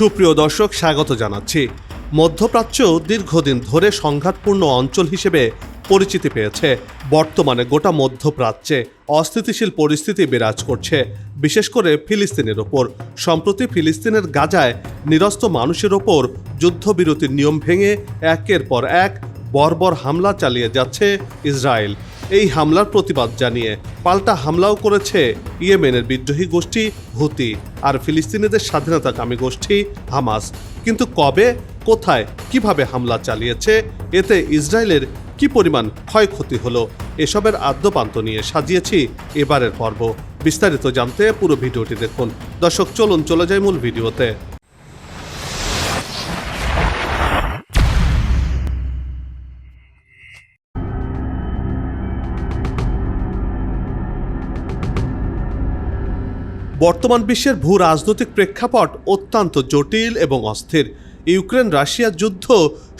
সুপ্রিয় দর্শক, স্বাগত জানাচ্ছি। মধ্যপ্রাচ্য দীর্ঘদিন ধরে সংঘাতপূর্ণ অঞ্চল হিসেবে পরিচিতি পেয়েছে। বর্তমানে গোটা মধ্যপ্রাচ্যে অস্থিতিশীল পরিস্থিতি বিরাজ করছে, বিশেষ করে ফিলিস্তিনের ওপর। সম্প্রতি ফিলিস্তিনের গাজায় নিরস্ত মানুষের ওপর যুদ্ধবিরতির নিয়ম ভেঙে একের পর এক বর্বর হামলা চালিয়ে যাচ্ছে ইসরায়েল। এই হামলার প্রতিবাদ জানিয়ে পাল্টা হামলাও করেছে ইয়েমেনের বিদ্রোহী গোষ্ঠী হুতি আর ফিলিস্তিনিদের স্বাধীনতাকামী গোষ্ঠী হামাস। কিন্তু কবে, কোথায়, কীভাবে হামলা চালিয়েছে, এতে ইসরায়েলের কি পরিমাণ ক্ষয়ক্ষতি হলো, এসবের আদ্যপান্ত নিয়ে সাজিয়েছি এবারের পর্ব। বিস্তারিত জানতে পুরো ভিডিওটি দেখুন। দর্শক, চলুন, চলে যায় মূল ভিডিওতে। বর্তমান বিশ্বের ভূ রাজনৈতিক প্রেক্ষাপট অত্যন্ত জটিল এবং অস্থির। ইউক্রেন রাশিয়া যুদ্ধ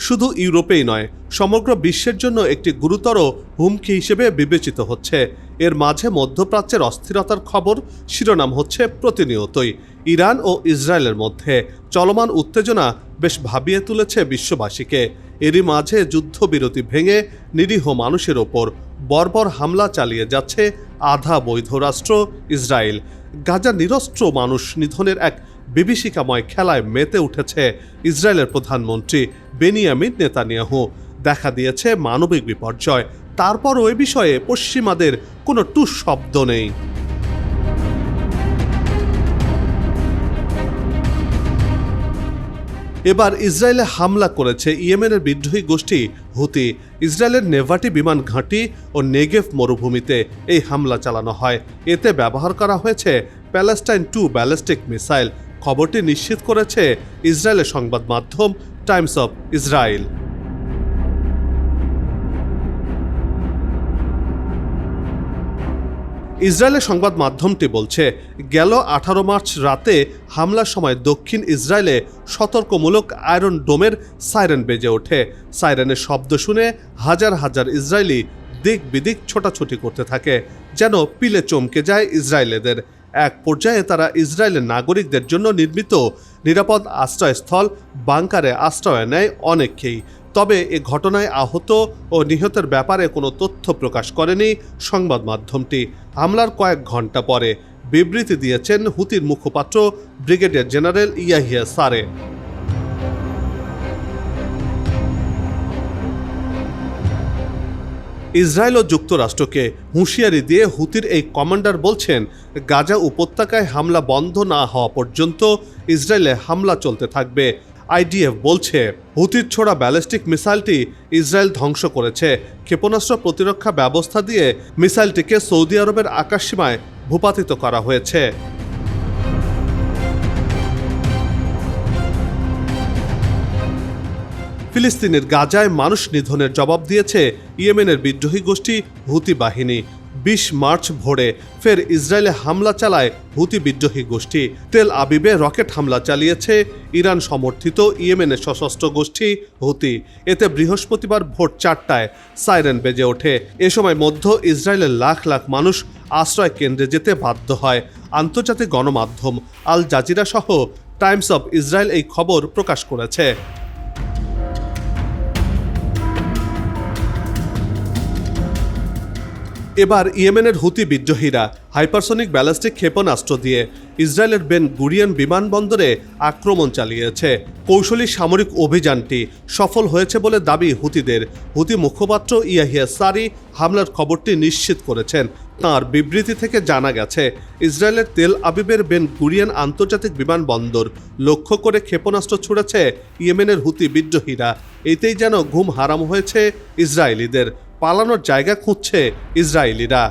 শুধু ইউরোপেই নয়, সমগ্র বিশ্বের জন্য একটি গুরুতর হুমকি হিসেবে বিবেচিত হচ্ছে। এর মাঝে মধ্যপ্রাচ্যের অস্থিরতার খবর, শিরোনাম হচ্ছে প্রতিনিয়তই। ইরান ও ইসরায়েলের মধ্যে চলমান উত্তেজনা বেশ ভাবিয়ে তুলেছে বিশ্ববাসীকে। এরই মাঝে যুদ্ধবিরতি ভেঙে নিরীহ মানুষের ওপর বর্বর হামলা চালিয়ে যাচ্ছে আধা বৈধ রাষ্ট্র ইসরায়েল। গাজা নিরস্ত্র মানুষ নিধনের এক বিভীষিকাময় খেলায় মেতে উঠেছে ইসরায়েলের প্রধানমন্ত্রী বেনিয়ামিন নেতানিয়াহু। দেখা দিয়েছে মানবিক বিপর্যয়। তারপরও ওই বিষয়ে পশ্চিমাদের কোনো টুস শব্দ নেই। এবার ইসরায়েলে হামলা করেছে ইয়েমেনের বিদ্রোহী গোষ্ঠী হুতি। ইসরায়েলের নেভাটি বিমান ঘাঁটি ও নেগেভ মরুভূমিতে এই হামলা চালানো হয়। এতে ব্যবহার করা হয়েছে প্যালেস্টাইন টু ব্যালিস্টিক মিসাইল। খবরটি নিশ্চিত করেছে ইসরায়েলের সংবাদ মাধ্যম টাইমস অফ ইসরায়েল। ইসরায়েলের সংবাদ মাধ্যমটি বলছে, গেল আঠারো মার্চ রাতে হামলার সময় দক্ষিণ ইসরায়েলে সতর্কমূলক আয়রন ডোমের সাইরেন বেজে ওঠে। সাইরেনের শব্দ শুনে হাজার হাজার ইসরায়েলি দিক বিদিক ছোটাছুটি করতে থাকে, যেন পিলে চমকে যায় ইসরায়েলেদের। এক পর্যায়ে তারা ইসরায়েলের নাগরিকদের জন্য নির্মিত নিরাপদ আশ্রয়স্থল, বাংকারে আশ্রয় নেয় অনেককেই। তবে এ ঘটনায় আহত ও নিহতের ব্যাপারে কোনো তথ্য প্রকাশ করেনি সংবাদ মাধ্যমটি। হামলার কয়েক ঘণ্টা পরে বিবৃতি দিয়েছেন হুতির মুখপাত্র ব্রিগেডিয়ার জেনারেল ইয়াহিয়া সারে। ইসরায়েল ও যুক্তরাষ্ট্রকে হুঁশিয়ারি দিয়ে হুতির এই কমান্ডার বলছেন, গাজা উপত্যকায় হামলা বন্ধ না হওয়া পর্যন্ত ইসরায়েলে হামলা চলতে থাকবে। আইডিএফ বলছে, হুতির ছোড়া ব্যালিস্টিক মিসাইলটি ইসরায়েল ধ্বংস করেছে। ক্ষেপণাস্ত্র প্রতিরক্ষা ব্যবস্থা দিয়ে মিসাইলটিকে সৌদি আরবের আকাশসীমায় ভূপাতিত করা হয়েছে। ফিলিস্তিনের গাজায় মানুষ নিধনের জবাব দিয়েছে ইয়েমেনের বিদ্রোহী গোষ্ঠী হুতি বাহিনী। বিশ মার্চ ভোরে ফের ইসরায়েলে হামলা চালায় হুতি বিদ্রোহী গোষ্ঠী। তেল আবিবে রকেট হামলা চালিয়েছে ইরান সমর্থিত ইয়েমেনের সশস্ত্র গোষ্ঠী হুতি। এতে বৃহস্পতিবার ভোর চারটায় সাইরেন বেজে ওঠে। এ সময় মধ্য ইসরায়েলের লাখ লাখ মানুষ আশ্রয় কেন্দ্রে যেতে বাধ্য হয়। আন্তর্জাতিক গণমাধ্যম আল জাজিরা সহ টাইমস অব ইসরায়েল এই খবর প্রকাশ করেছে। এবার ইয়েমেনের হুতি বিদ্রোহীরা হাইপারসনিক ব্যালিস্টিক ক্ষেপণাস্ত্র দিয়ে ইসরায়েলের বেন গুরিয়ান বিমানবন্দরে আক্রমণ চালিয়েছে। কৌশলী সামরিক অভিযানটি সফল হয়েছে বলে দাবি হুতিদের। হুতি মুখপাত্র ইয়াহিয়া সারি হামলার খবরটি নিশ্চিত করেছেন। তাঁর বিবৃতি থেকে জানা গেছে, ইসরায়েলের তেল আবিবের বেন গুরিয়ান আন্তর্জাতিক বিমানবন্দর লক্ষ্য করে ক্ষেপণাস্ত্র ছুড়েছে ইয়েমেনের হুতি বিদ্রোহীরা। এতেই যেন ঘুম হারাম হয়েছে ইসরায়েলিদের। পালানোর জায়গা খুঁজছে ইসরায়েলিরা।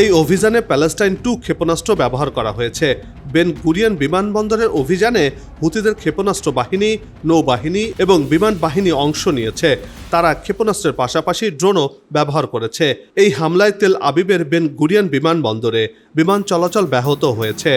এই অভিযানে প্যালেস্টাইন টু ক্ষেপণাস্ত্র ব্যবহার করা হয়েছে। বেন গুরিয়ান বিমানবন্দরের অভিযানে হুতিদের ক্ষেপণাস্ত্র বাহিনী, নৌবাহিনী এবং বিমান বাহিনী অংশ নিয়েছে। তারা ক্ষেপণাস্ত্রের পাশাপাশি ড্রোনও ব্যবহার করেছে। এই হামলায় তেল আবিবের বেন গুরিয়ান বিমানবন্দরে বিমান চলাচল ব্যাহত হয়েছে।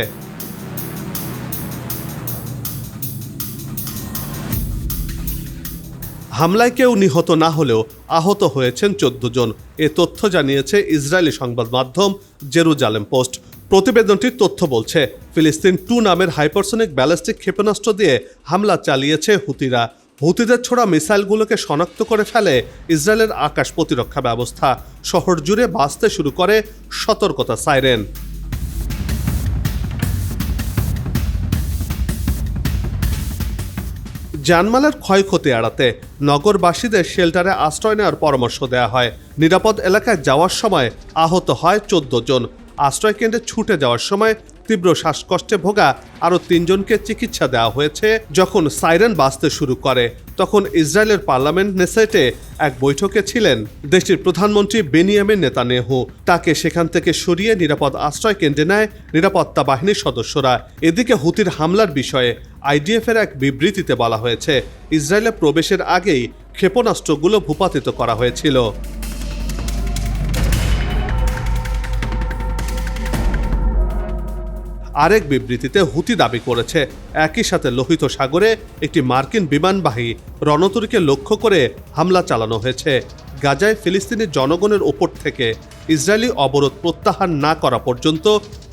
হামলায় কেউ নিহত না হলেও আহত হয়েছেন চোদ্দ জন। এ তথ্য জানিয়েছে ইসরায়েলি সংবাদ মাধ্যম জেরুজালেম পোস্ট। প্রতিবেদনটির তথ্য বলছে, ফিলিস্তিন টু নামের হাইপারসনিক ব্যালিস্টিক ক্ষেপণাস্ত্র দিয়ে হামলা চালিয়েছে হুতিরা। হুতিদের ছোড়া মিসাইলগুলোকে শনাক্ত করে ফেলে ইসরায়েলের আকাশ প্রতিরক্ষা ব্যবস্থা। শহর জুড়ে বাঁচতে শুরু করে সতর্কতা সাইরেন। জানমালের ক্ষয়ক্ষতি এড়াতে নগরবাসীদের শেল্টারে আশ্রয় নেওয়ার পরামর্শ দেওয়া হয়। নিরাপদ এলাকায় যাওয়ার সময় আহত হয় চোদ্দ জন। আশ্রয়কেন্দ্রে ছুটে যাওয়ার সময় তীব্র শ্বাসকষ্টে ভোগা আরও তিনজনকে চিকিৎসা দেওয়া হয়েছে। যখন সাইরেন বাজতে শুরু করে, তখন ইসরায়েলের পার্লামেন্ট নেসেটে এক বৈঠকে ছিলেন দেশটির প্রধানমন্ত্রী বেনিয়ামিন নেতানেহু। তাকে সেখান থেকে সরিয়ে নিরাপদ আশ্রয় কেন্দ্রে নেয় নিরাপত্তা বাহিনীর সদস্যরা। এদিকে হুতির হামলার বিষয়ে আইডিএফ এর এক বিবৃতিতে বলা হয়েছে, ইসরায়েলে প্রবেশের আগেই ক্ষেপণাস্ত্রগুলো ভূপাতিত করা হয়েছিল। আরেক বিবৃতিতে হুতি দাবি করেছে, একই সাথে লোহিত সাগরে একটি মার্কিন বিমানবাহী রণতরীকে লক্ষ্য করে হামলা চালানো হয়েছে। গাজায় ফিলিস্তিনি জনগণের ওপর থেকে ইসরায়েলি অবরোধ প্রত্যাহার না করা পর্যন্ত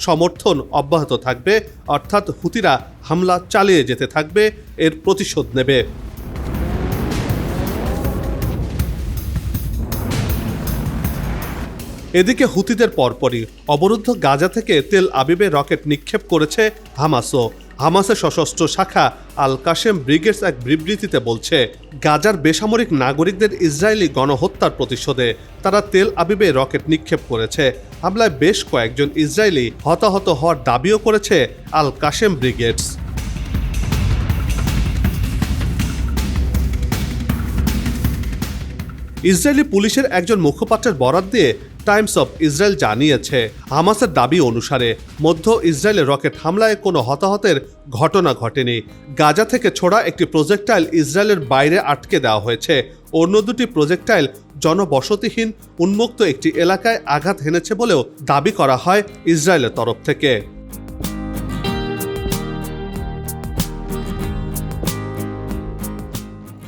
সমর্থন অব্যাহত থাকবে, অর্থাৎ হুতিরা হামলা চালিয়ে যেতে থাকবে, এর প্রতিশোধ নেবে। এদিকে হুতিদের পরপরই অবরুদ্ধ গাজা থেকে তেল আবিবে রকেট নিক্ষেপ করেছে হামাসও। হামাসের সশস্ত্র শাখা আল কাশেম ব্রিগেডস এক বিবৃতিতে বলছে, গাজার বেসামরিক নাগরিকদের ইসরায়েলি গণহত্যার প্রতিশোধে তারা তেল আবিবে রকেট নিক্ষেপ করেছে। হামলায় বেশ কয়েকজন ইসরায়েলি হতাহত হওয়ার দাবিও করেছে আল কাশেম ব্রিগেডস। ইসরায়েলি পুলিশের একজন মুখপাত্রের বরাত দিয়ে টাইমস অফ ইসরায়েল জানিয়েছে, হামাসের দাবি অনুসারে মধ্য ইসরায়েলের রকেট হামলায় কোনো হতাহতের ঘটনা ঘটেনি। গাজা থেকে ছোড়া একটি প্রজেক্টাইল ইসরায়েলের বাইরে আটকে দেওয়া হয়েছে। অন্য দুটি প্রজেক্টাইল জনবসতিহীন, উন্মুক্ত একটি এলাকায় আঘাত হেনেছে বলেও দাবি করা হয় ইসরায়েলের তরফ থেকে।